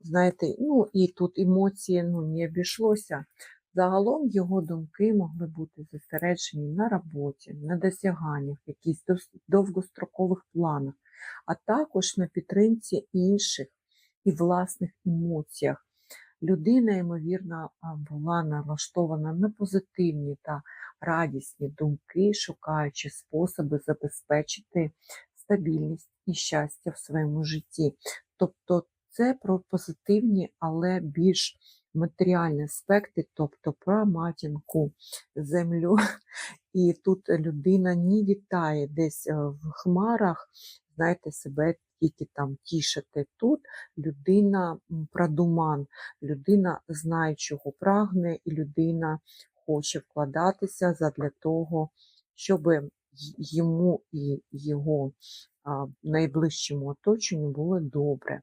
Знаєте, ну і тут емоції ну, не обійшлося. Загалом його думки могли бути зосереджені на роботі, на досяганнях, якихось довгострокових планах, а також на підтримці інших і власних емоціях. Людина, ймовірно, була налаштована на позитивні та радісні думки, шукаючи способи забезпечити стабільність і щастя в своєму житті. Тобто це про позитивні, але більш матеріальні аспекти, тобто про матінку, землю. І тут людина не вітає десь е, в хмарах, знаєте, себе тільки там тішити. Тут людина м, продуман, людина знає, чого прагне, і людина хоче вкладатися задля того, щоб йому і його найближчому оточенню було добре.